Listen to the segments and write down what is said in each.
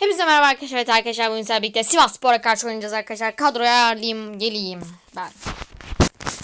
Hepinize merhaba arkadaşlar. Evet arkadaşlar bugün sizlerle birlikte Sivas Spor'a karşı oynayacağız arkadaşlar. Kadroya ayarlayayım geleyim ben.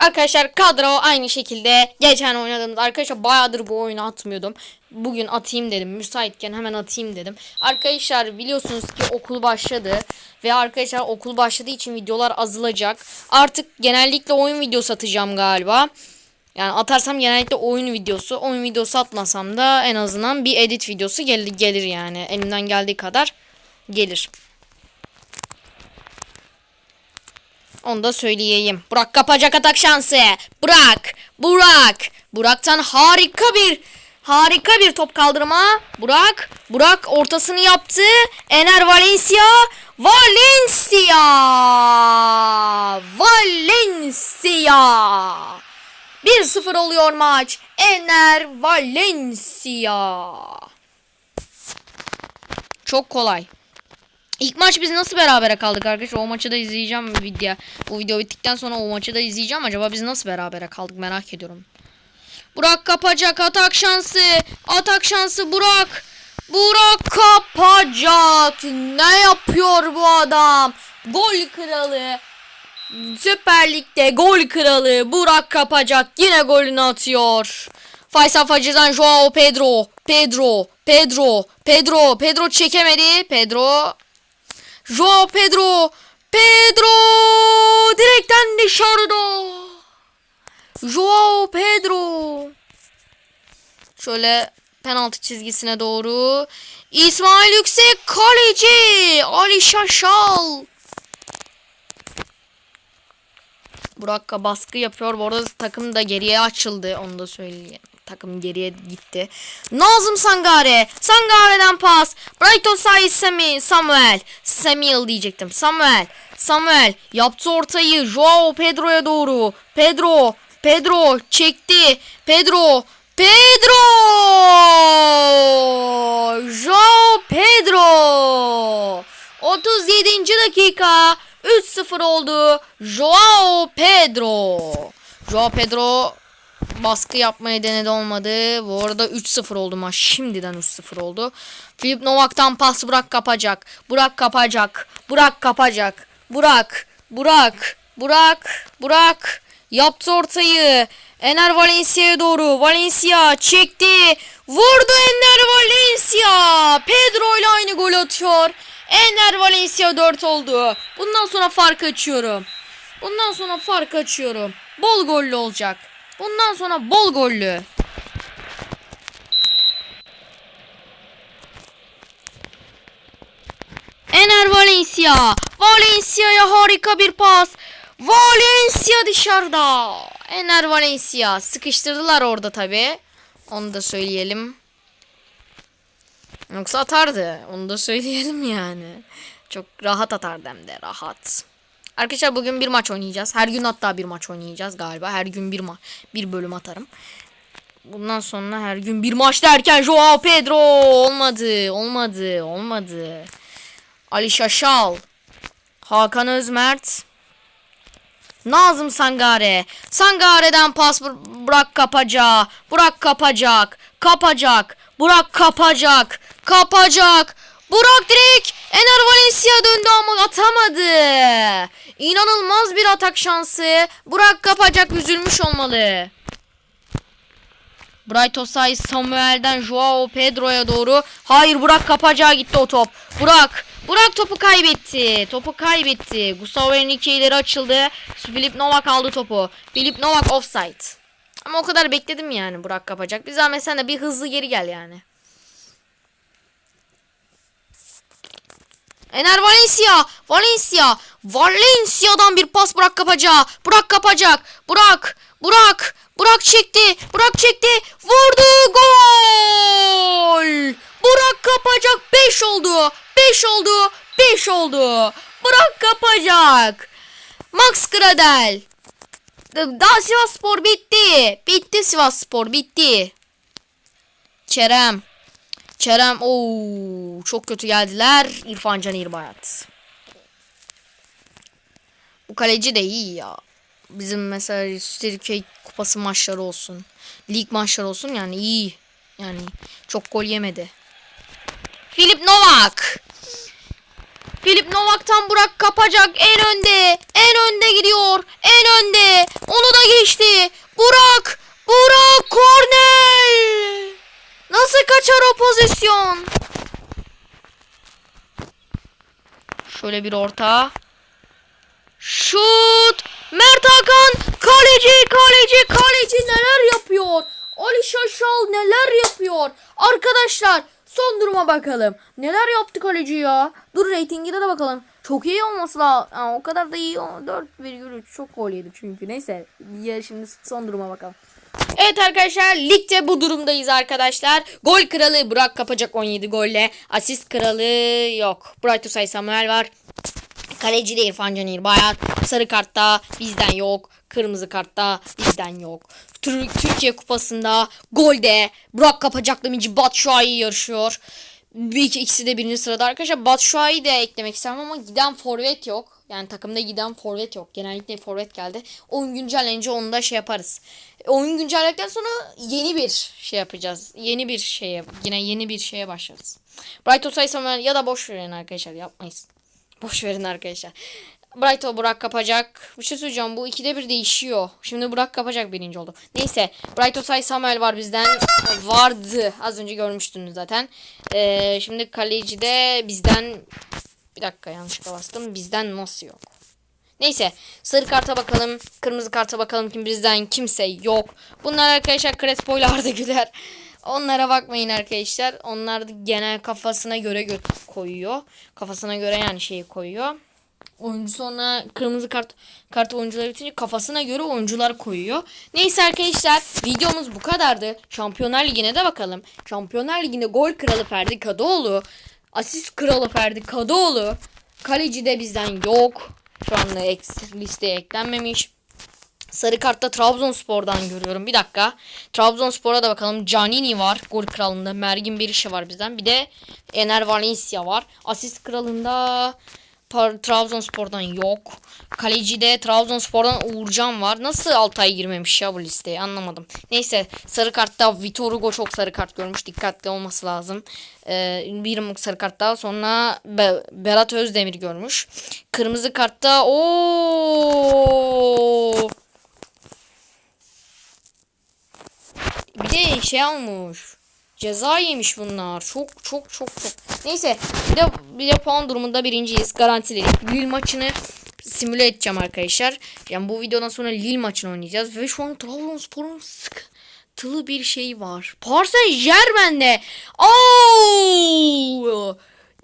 Arkadaşlar kadro aynı şekilde geçen oynadığımız arkadaşlar bayağıdır bu oyunu atmıyordum. Bugün atayım dedim. Müsaitken hemen atayım dedim. Arkadaşlar biliyorsunuz ki okul başladı. Ve arkadaşlar okul başladığı için videolar azalacak. Artık genellikle oyun videosu atacağım galiba. Yani atarsam genellikle oyun videosu. Oyun videosu atmasam da en azından bir edit videosu gelir, gelir yani. Elimden geldiği kadar gelir. Onu da söyleyeyim. Burak kapacak atak şansı. Burak. Burak. Burak'tan harika bir harika bir top kaldırma. Burak. Burak ortasını yaptı. Ener Valencia. Valencia. Valencia. 1-0 oluyor maç. Ener Valencia. Çok kolay. İlk maç biz nasıl berabere kaldık arkadaşlar? O maçı da izleyeceğim video. Bu video bittikten sonra o maçı da izleyeceğim. Acaba biz nasıl berabere kaldık merak ediyorum. Burak kapacak atak şansı. Atak şansı Burak. Burak kapacak. Ne yapıyor bu adam? Gol kralı. Süper Lig'de gol kralı Burak kapacak. Yine golünü atıyor. Faysal Facı'dan Joao Pedro. Pedro. Pedro. Pedro. Pedro çekemedi. Pedro. Joao Pedro. Pedro. Direkten dışarıda. Joao Pedro. Şöyle penaltı çizgisine doğru. İsmail Yüksek kaleci. Ali Şaşal. Burak'a baskı yapıyor. Bu arada takım da geriye açıldı. Onu da söyleyeyim. Takım geriye gitti. Nazım Sangare. Sangare'den pas. Brighton sahi Sami. Samuel. Samuel diyecektim. Samuel. Samuel yaptı ortayı. Joao Pedro'ya doğru. Pedro. Pedro çekti. Pedro. Pedro. Joao Pedro. 37. dakika. 3-0 oldu. Joao Pedro. Joao Pedro baskı yapmaya denedi olmadı. Bu arada 3-0 oldu maç. Şimdiden 3-0 oldu. Filip Novak'tan pas Burak kapacak. Burak kapacak. Burak kapacak. Burak. Burak. Burak. Burak. Yaptı ortayı. Ener Valencia'ya doğru. Valencia çekti. Vurdu Ener Valencia. Pedro ile aynı gol atıyor. Ener Valencia 4 oldu. Bundan sonra fark açıyorum. Bundan sonra fark açıyorum. Bol gollü olacak. Bundan sonra bol gollü. Ener Valencia. Valencia'ya harika bir pas. Valencia dışarıda. Ener Valencia. Sıkıştırdılar orada tabi. Onu da söyleyelim. Yoksa atardı. Onu da söyleyelim yani. Çok rahat atardı hem de rahat. Arkadaşlar bugün bir maç oynayacağız. Her gün hatta bir maç oynayacağız galiba. Her gün bir ma bir bölüm atarım. Bundan sonra her gün bir maç derken Joao Pedro olmadı. Olmadı. Olmadı. Ali Şaşal. Hakan Özmert. Nazım Sangare. Sangare'den pas bır- Burak kapacak. Burak kapacak. Kapacak. Burak kapacak. Kapacak. Burak direkt Ener Valencia döndü ama atamadı. İnanılmaz bir atak şansı. Burak kapacak üzülmüş olmalı. Bright Osay Samuel'den Joao Pedro'ya doğru. Hayır Burak kapacağı gitti o top. Burak. Burak topu kaybetti. Topu kaybetti. Gustavo Henrique ileri açıldı. Filip Novak aldı topu. Filip Novak offside. Ama o kadar bekledim yani Burak kapacak. Bir zahmet sen de bir hızlı geri gel yani. Ener Valencia. Valencia. Valencia'dan bir pas Burak kapacağı. Burak kapacak. Burak. Burak. Burak çekti. Burak çekti. Vurdu. Gol. Burak kapacak. 5 oldu. 5 oldu. 5 oldu. Burak kapacak. Max Gradel. Daha Sivas Spor bitti. Bitti Sivas Spor bitti. Kerem. Kerem ooo çok kötü geldiler. İrfan Can İrbayat. Bu kaleci de iyi ya. Bizim mesela Türkiye kupası maçları olsun. Lig maçları olsun yani iyi. Yani çok gol yemedi. Filip Novak. Filip Novak'tan Burak kapacak en önde. En önde gidiyor. En önde. Onu da geçti. Burak. Burak o pozisyon? Şöyle bir orta. Şut. Mert Hakan. Kaleci, kaleci, kaleci neler yapıyor? Ali Şaşal neler yapıyor? Arkadaşlar son duruma bakalım. Neler yaptı kaleci ya? Dur reytingine de bakalım. Çok iyi olması lazım. Aa, o kadar da iyi. o- 4,3 çok gol yedi çünkü. Neyse. Ya şimdi son duruma bakalım. Evet arkadaşlar ligde bu durumdayız arkadaşlar. Gol kralı Burak kapacak 17 golle. Asist kralı yok. Bright Usay Samuel var. Kaleci de İrfan Can İrbayat. Sarı kartta bizden yok. Kırmızı kartta bizden yok. Tür- Türkiye Kupası'nda golde Burak Kapacak'la Mici Batshuayi yarışıyor. Bir iki, ikisi de birinci sırada arkadaşlar. Batshuayi de eklemek istemem ama giden forvet yok. Yani takımda giden forvet yok. Genellikle forvet geldi. Oyun güncellenince onu da şey yaparız. Oyun güncelledikten sonra yeni bir şey yapacağız. Yeni bir şeye yine yeni bir şeye başlarız. Bright Osay Samuel ya da boş verin arkadaşlar yapmayız. Boş verin arkadaşlar. Brighto Burak kapacak. Bir şey söyleyeceğim. Bu ikide bir değişiyor. Şimdi Burak kapacak birinci oldu. Neyse. Brighto Say Samuel var bizden. Vardı. Az önce görmüştünüz zaten. Ee, şimdi kaleci de bizden bir dakika yanlışlıkla bastım. Bizden nasıl yok? Neyse. Sarı karta bakalım. Kırmızı karta bakalım kim bizden kimse yok. Bunlar arkadaşlar Crespo ile Arda Güler. Onlara bakmayın arkadaşlar. Onlar genel kafasına göre gö- koyuyor. Kafasına göre yani şeyi koyuyor. Oyuncu sonra kırmızı kart kart oyuncuları bitince kafasına göre oyuncular koyuyor. Neyse arkadaşlar videomuz bu kadardı. Şampiyonlar Ligi'ne de bakalım. Şampiyonlar Ligi'nde gol kralı Ferdi Kadıoğlu, asist kralı Ferdi Kadıoğlu, kaleci de bizden yok. Şu anda listeye eklenmemiş. Sarı kartta Trabzonspor'dan görüyorum. Bir dakika. Trabzonspor'a da bakalım. Canini var. Gol kralında. Mergin Berisha var bizden. Bir de Ener Valencia var. Asist kralında Trabzonspor'dan yok. Kalecide Trabzonspor'dan Uğurcan var. Nasıl Altay girmemiş ya bu listeye anlamadım. Neyse sarı kartta Vitor Hugo çok sarı kart görmüş. Dikkatli olması lazım. Ee, bir sarı kart daha sonra Be- Berat Özdemir görmüş. Kırmızı kartta o Bir de şey almış. Ceza yemiş bunlar. Çok çok çok çok. Neyse bir de, bir de puan durumunda birinciyiz. Garantiledik. Lille maçını simüle edeceğim arkadaşlar. Yani bu videodan sonra Lille maçını oynayacağız. Ve şu an Trabzonspor'un sıkıntılı bir şey var. Paris Saint Germain'de. Oo!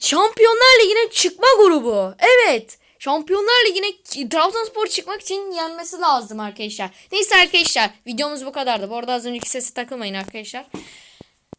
Şampiyonlar Ligi'ne çıkma grubu. Evet. Şampiyonlar Ligi'ne Trabzonspor çıkmak için yenmesi lazım arkadaşlar. Neyse arkadaşlar videomuz bu kadardı. Bu arada az önceki sesi takılmayın arkadaşlar.